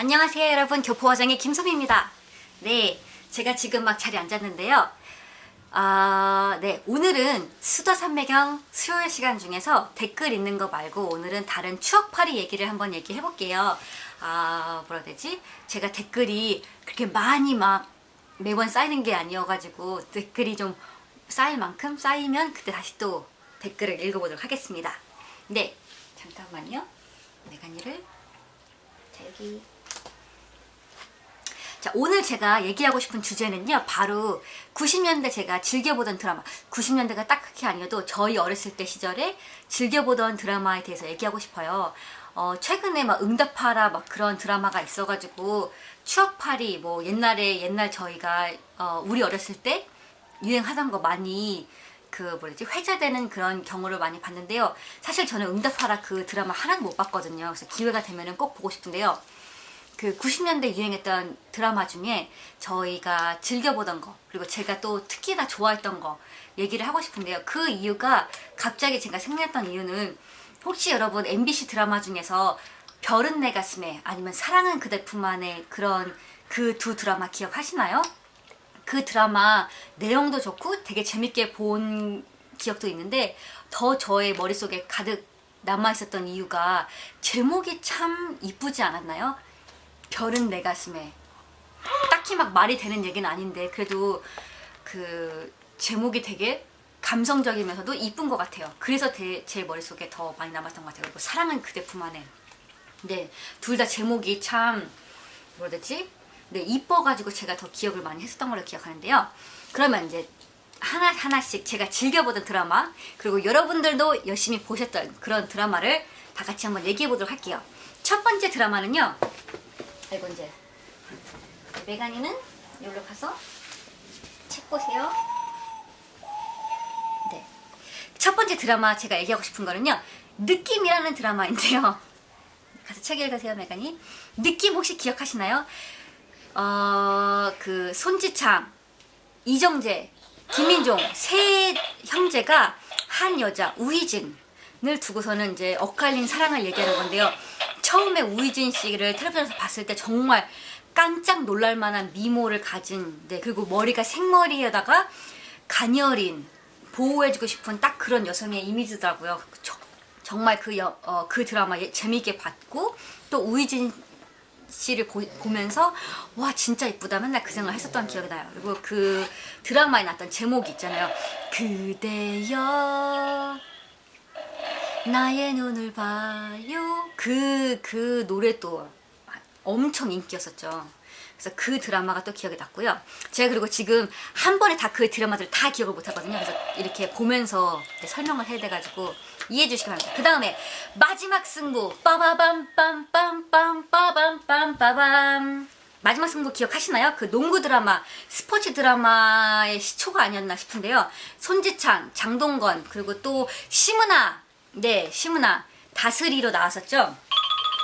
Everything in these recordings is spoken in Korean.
안녕하세요 여러분. 교포화장의 김소미입니다. 네 제가 지금 막 자리에 앉았는데요. 아, 네 오늘은 수다 산매경 수요일 시간 중에서 댓글 읽는 거 말고 오늘은 다른 추억팔이 얘기를 한번 얘기해 볼게요. 아 뭐라 되지? 제가 댓글이 그렇게 많이 막 매번 쌓이는 게 아니어가지고 댓글이 좀 쌓일 만큼 쌓이면 그때 다시 또 댓글을 읽어보도록 하겠습니다. 네 잠깐만요. 메가니를 자 여기 자, 오늘 제가 얘기하고 싶은 주제는요, 바로 90년대 제가 즐겨보던 드라마, 90년대가 딱 그렇게 아니어도 저희 어렸을 때 시절에 즐겨보던 드라마에 대해서 얘기하고 싶어요. 어, 최근에 막 응답하라 막 그런 드라마가 있어가지고 추억팔이 뭐 옛날에 옛날 저희가 어, 우리 어렸을 때 유행하던 거 많이 그 뭐지 회자되는 그런 경우를 많이 봤는데요. 사실 저는 응답하라 그 드라마 하나도 못 봤거든요. 그래서 기회가 되면은 꼭 보고 싶은데요. 그 90년대 유행했던 드라마 중에 저희가 즐겨보던 거 그리고 제가 또 특히나 좋아했던 거 얘기를 하고 싶은데요. 그 이유가 갑자기 제가 생각났던 이유는 혹시 여러분 MBC 드라마 중에서 별은 내 가슴에 아니면 사랑은 그대뿐 안에 그런 그 두 드라마 기억하시나요? 그 드라마 내용도 좋고 되게 재밌게 본 기억도 있는데 더 저의 머릿속에 가득 남아 있었던 이유가 제목이 참 이쁘지 않았나요? 별은 내 가슴에 딱히 막 말이 되는 얘기는 아닌데 그래도 그 제목이 되게 감성적이면서도 이쁜 것 같아요. 그래서 대- 제 머릿속에 더 많이 남았던 것 같아요. 그리고 사랑은 그대뿐 안에. 네, 둘다 제목이 참 뭐라 되지? 네, 이뻐가지고 제가 더 기억을 많이 했었던 걸로 기억하는데요. 그러면 이제 하나 하나씩 제가 즐겨보던 드라마 그리고 여러분들도 열심히 보셨던 그런 드라마를 다 같이 한번 얘기해 보도록 할게요. 첫 번째 드라마는요. 아이고 이제 메가니는 여기로 가서 책 보세요. 네. 첫 번째 드라마 제가 얘기하고 싶은 거는요. 느낌이라는 드라마인데요. 가서 책 읽으세요, 메가니. 느낌 혹시 기억하시나요? 어, 그 손지창, 이정재, 김민종 세 형제가 한 여자 우희진을 두고서는 이제 엇갈린 사랑을 얘기하는 건데요. 처음에 우희진 씨를 텔레비전에서 봤을 때 정말 깜짝 놀랄 만한 미모를 가진 네, 그리고 머리가 생머리에다가 가녀린 보호해주고 싶은 딱 그런 여성의 이미지더라고요. 저- 정말 그, 여, 어, 그 드라마 예- 재미있게 봤고 또 우희진 씨를 보, 보면서 와 진짜 이쁘다 맨날 그 생각을 했었던 기억이 나요. 그리고 그 드라마에 나왔던 제목이 있잖아요. 그대여 나의 눈을 봐요. 그, 그 노래 또 엄청 인기였었죠. 그래서 그 드라마가 또 기억에 났고요. 제가 그리고 지금 한 번에 다 그 드라마들 다 기억을 못 하거든요. 그래서 이렇게 보면서 설명을 해야 돼가지고 이해해 주시기 바랍니다. 그 다음에 마지막 승부. 빠바밤 빰빰빰빰빰빰빰. 마지막 승부 기억하시나요? 그 농구 드라마, 스포츠 드라마의 시초가 아니었나 싶은데요. 손지창, 장동건, 그리고 또 심은아, 네, 심은아 다스리로 나왔었죠.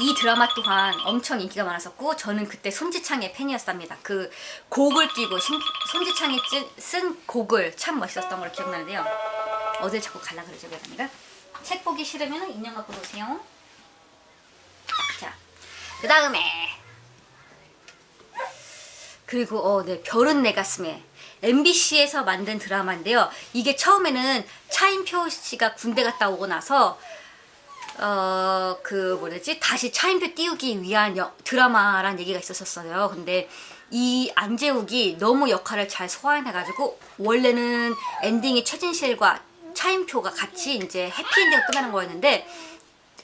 이 드라마 또한 엄청 인기가 많았었고 저는 그때 손지창의 팬이었답니다. 그 곡을 띄고 신- 손지창이 찌- 쓴 곡을 참 멋있었던 걸로 기억나는데요. 어딜 자꾸 갈라 그러죠, 배가니가? 책 보기 싫으면 인형 갖고 노세요. 자, 그 다음에 그리고 어, 네, 별은 내 가슴에 MBC에서 만든 드라마인데요. 이게 처음에는 차인표 씨가 군대 갔다 오고 나서 어, 그 뭐랬지? 다시 차인표 띄우기 위한 여- 드라마란 얘기가 있었었어요. 근데 이 안재욱이 너무 역할을 잘 소화해가지고 원래는 엔딩이 최진실과 차인표가 같이 이제 해피엔딩으로 끝나는 거였는데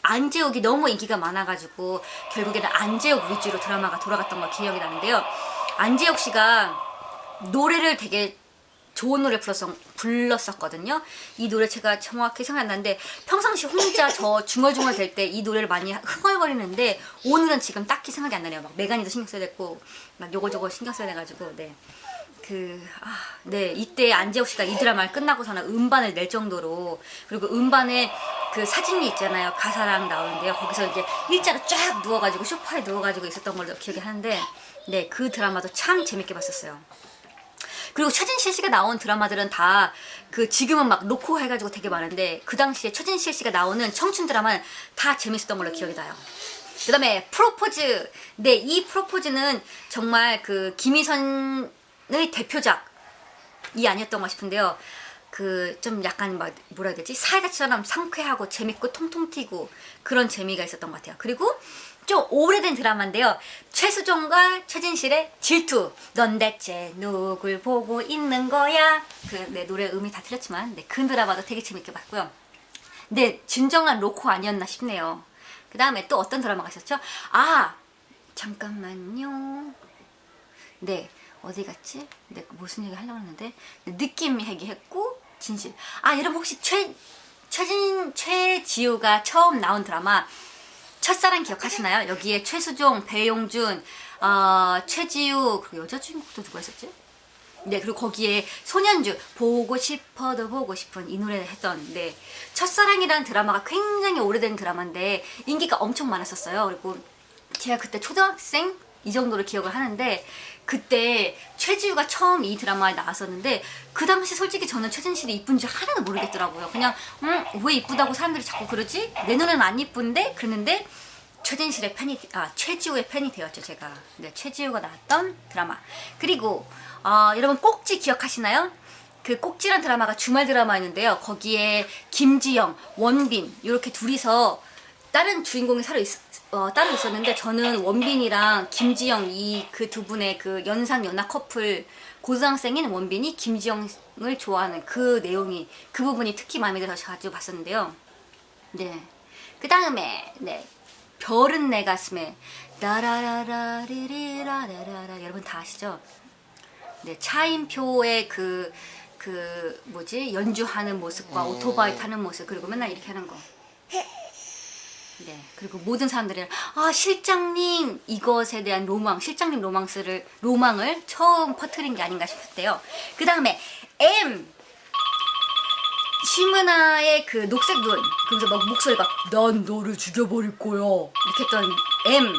안재욱이 너무 인기가 많아가지고 결국에는 안재욱 위주로 드라마가 돌아갔던 걸 기억이 나는데요. 안재욱 씨가 노래를 되게 좋은 노래 불렀었, 불렀었거든요. 이 노래 제가 정확히 생각 안 나는데 평상시 혼자 저 중얼중얼 될 때 이 노래를 많이 흥얼거리는데 오늘은 지금 딱히 생각이 안 나네요. 막 메가니도 신경 써야 됐고 막 요거저거 신경 써야 돼가지고 네. 그, 아, 네, 이때 안재욱 씨가 이 드라마를 끝나고서는 음반을 낼 정도로, 그리고 음반에 그 사진이 있잖아요. 가사랑 나오는데요. 거기서 이제 일자로 쫙 누워가지고, 소파에 누워가지고 있었던 걸로 기억이 하는데, 네, 그 드라마도 참 재밌게 봤었어요. 그리고 최진실 씨가 나온 드라마들은 다 그 지금은 막 로코 해가지고 되게 많은데 그 당시에 최진실 씨가 나오는 청춘 드라마는 다 재밌었던 걸로 기억이 나요. 그 다음에 프로포즈. 네, 이 프로포즈는 정말 그 김희선의 대표작이 아니었던가 싶은데요. 그 좀 약간 막 뭐라 해야 되지? 사이다처럼 상쾌하고 재밌고 통통 튀고 그런 재미가 있었던 것 같아요. 그리고 좀 오래된 드라마인데요. 최수종과 최진실의 질투. 넌 대체 누굴 보고 있는 거야? 그 네, 노래 음이 다 틀렸지만 네, 그 드라마도 되게 재밌게 봤고요. 네, 진정한 로코 아니었나 싶네요. 그 다음에 또 어떤 드라마가 있었죠? 아, 잠깐만요. 네, 어디 갔지? 네, 무슨 얘기 하려고 했는데 네, 느낌 얘기했고 진실. 아, 여러분 혹시 최 최진 최지우가 처음 나온 드라마 첫사랑 기억하시나요? 여기에 최수종, 배용준, 어, 최지우 그리고 여자 주인공도 누가 있었지? 네 그리고 거기에 소년주 보고 싶어도 보고 싶은 이 노래 했던 네 첫사랑이라는 드라마가 굉장히 오래된 드라마인데 인기가 엄청 많았었어요. 그리고 제가 그때 초등학생 이 정도로 기억을 하는데 그때 최지우가 처음 이 드라마에 나왔었는데 그 당시 솔직히 저는 최진실이 이쁜 줄 하나도 모르겠더라고요. 그냥 음, 왜 이쁘다고 사람들이 자꾸 그러지? 내 눈에는 안 이쁜데 그랬는데 최진실의 팬이 아 최지우의 팬이 되었죠 제가. 네 최지우가 나왔던 드라마 그리고 어, 여러분 꼭지 기억하시나요? 그 꼭지란 드라마가 주말 드라마였는데요. 거기에 김지영, 원빈 이렇게 둘이서 다른 주인공이 따로, 있, 어, 따로 있었는데 저는 원빈이랑 김지영 이 그 두 분의 그 연상 연하 커플 고등학생인 원빈이 김지영을 좋아하는 그 내용이 그 부분이 특히 마음에 들어서 자주 봤었는데요. 네. 그 다음에 네 별은 내 가슴에 라라라라리리라라라 여러분 다 아시죠? 네 차인표의 그그 뭐지 연주하는 모습과 오토바이 타는 모습 그리고 맨날 이렇게 하는 거. 네. 그리고 모든 사람들이 아 실장님 이것에 대한 로망 실장님 로망스를 로망을 처음 퍼뜨린 게 아닌가 싶은데요. 그 다음에 M. 심은아의 그 녹색 눈 그래서 막 목소리가 난 너를 죽여버릴 거야. 이렇게 했던 M.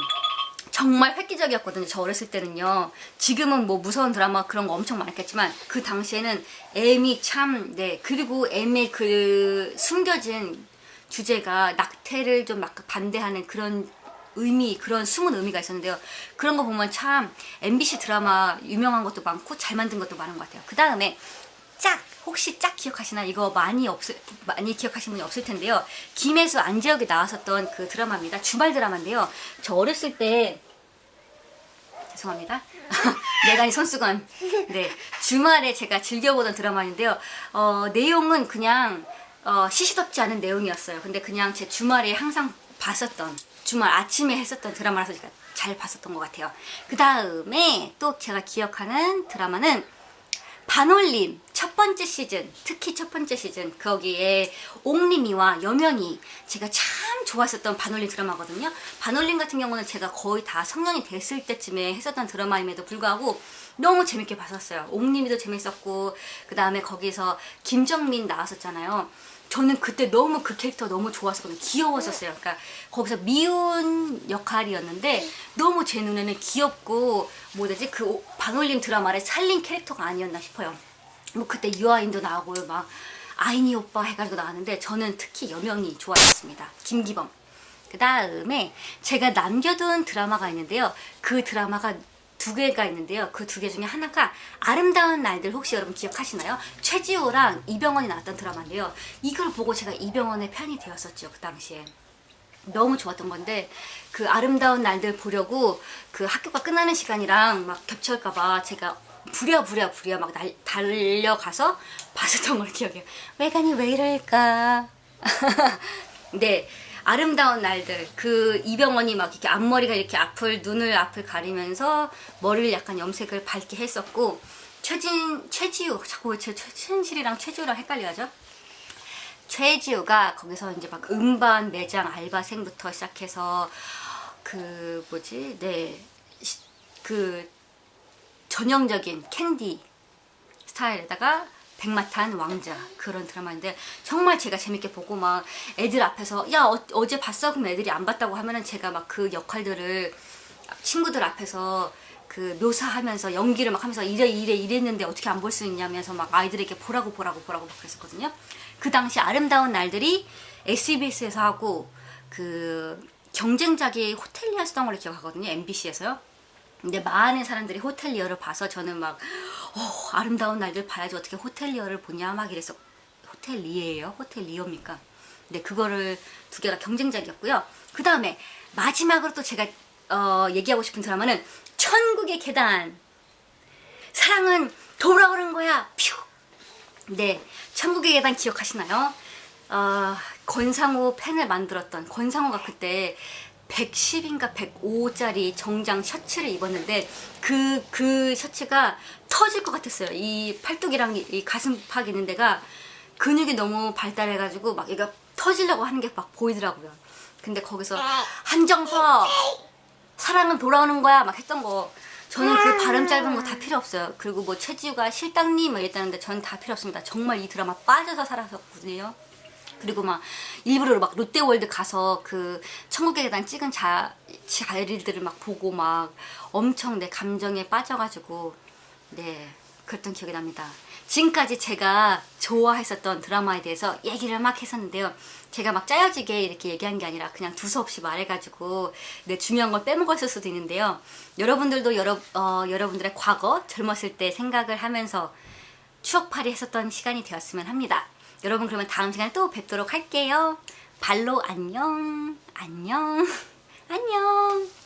정말 획기적이었거든요 저 어렸을 때는요. 지금은 뭐 무서운 드라마 그런 거 엄청 많았겠지만 그 당시에는 M이 참 네 그리고 M의 그 숨겨진 주제가 낙태를 좀 막 반대하는 그런 의미 그런 숨은 의미가 있었는데요. 그런 거 보면 참 MBC 드라마 유명한 것도 많고 잘 만든 것도 많은 것 같아요. 그 다음에 짝! 혹시 짝 기억하시나? 이거 많이 없을 많이 기억하시는 분이 없을 텐데요. 김혜수 안지혁이 나왔었던 그 드라마입니다. 주말 드라마인데요. 저 어렸을 때 죄송합니다. 내간이 손수건. 네. 주말에 제가 즐겨보던 드라마인데요. 어 내용은 그냥 어, 시시덥지 않은 내용이었어요. 근데 그냥 제 주말에 항상 봤었던 주말 아침에 했었던 드라마라서 잘 봤었던 것 같아요. 그 다음에 또 제가 기억하는 드라마는 반올림 첫 번째 시즌 특히 첫 번째 시즌 거기에 옥림이와 여명이 제가 참 좋았었던 반올림 드라마거든요. 반올림 같은 경우는 제가 거의 다 성년이 됐을 때쯤에 했었던 드라마임에도 불구하고 너무 재밌게 봤었어요. 옥림이도 재밌었고 그 다음에 거기서 김정민 나왔었잖아요 저는 그때 너무 그 캐릭터 너무 좋았었거든요. 귀여웠었어요. 그러니까 거기서 미운 역할이었는데 너무 제 눈에는 귀엽고 뭐지 그 반올림 드라마를 살린 캐릭터가 아니었나 싶어요. 뭐 그때 유아인도 나오고 막 아이니 오빠 해가지고 나왔는데 저는 특히 여명이 좋아했습니다. 김기범. 그 다음에 제가 남겨둔 드라마가 있는데요. 그 드라마가 두 개가 있는데요. 그 두 개 중에 하나가 아름다운 날들 혹시 여러분 기억하시나요? 최지호랑 이병헌이 나왔던 드라마인데요. 이걸 보고 제가 이병헌의 팬이 되었었죠. 그 당시에. 너무 좋았던 건데 그 아름다운 날들 보려고 그 학교가 끝나는 시간이랑 막 겹쳐올까봐 제가 부랴부랴 부랴 막 날, 달려가서 봤었던 걸 기억해요. 외관이 왜 이럴까? 네. 아름다운 날들 그 이병헌이 막 이렇게 앞머리가 이렇게 앞을 눈을 앞을 가리면서 머리를 약간 염색을 밝게 했었고 최진 최지우 자꾸 왜 최, 최진실이랑 최지우랑 헷갈려하죠? 최지우가 거기서 이제 막 음반 매장 알바생부터 시작해서 그 뭐지 네그 전형적인 캔디 스타일에다가 백마탄 왕자 그런 드라마인데 정말 제가 재밌게 보고 막 애들 앞에서 야 어, 제 봤어 그럼 애들이 안 봤다고 하면은 제가 막 그 역할들을 친구들 앞에서 그 묘사하면서 연기를 막 하면서 이래 이래 이랬는데 어떻게 안 볼 수 있냐면서 막 아이들에게 보라고 보라고 보라고 막 그랬었거든요. 그 당시 아름다운 날들이 SBS에서 하고 그 경쟁작이 호텔리어였던 걸로 기억하거든요. MBC에서요. 근데 많은 사람들이 호텔리어를 봐서 저는 막 어, 아름다운 날들 봐야지 어떻게 호텔리어를 보냐 막 이래서 호텔리에요? 호텔리어입니까? 네, 그거를 두 개가 경쟁작이었고요. 그 다음에 마지막으로 또 제가 어, 얘기하고 싶은 드라마는 천국의 계단. 사랑은 돌아오는 거야. 퓨. 네, 천국의 계단 기억하시나요? 어, 권상우 팬을 만들었던 권상우가 그때 110인가 105짜리 정장 셔츠를 입었는데 그, 그 셔츠가 터질 것 같았어요. 이 팔뚝이랑 이, 이 가슴팍 있는 데가 근육이 너무 발달해가지고 막 얘가 터지려고 하는 게 막 보이더라고요. 근데 거기서 한정석 사랑은 돌아오는 거야 막 했던 거 저는 그 발음 짧은 거 다 필요 없어요. 그리고 뭐 최지우가 실당님 뭐 이랬다는데 저는 다 필요 없습니다. 정말 이 드라마 빠져서 살았었거든요. 그리고 막 일부러 막 롯데월드 가서 그 천국의 계단 찍은 자 자리들을 막 보고 막 엄청 내 감정에 빠져가지고 네 그랬던 기억이 납니다. 지금까지 제가 좋아했었던 드라마에 대해서 얘기를 막 했었는데요. 제가 막 짜여지게 이렇게 얘기한 게 아니라 그냥 두서없이 말해가지고 내 중요한 걸 빼먹었을 수도 있는데요. 여러분들도 여러, 어, 여러분들의 과거 젊었을 때 생각을 하면서 추억팔이 했었던 시간이 되었으면 합니다. 여러분 그러면 다음 시간에 또 뵙도록 할게요. 발로 안녕. 안녕. 안녕.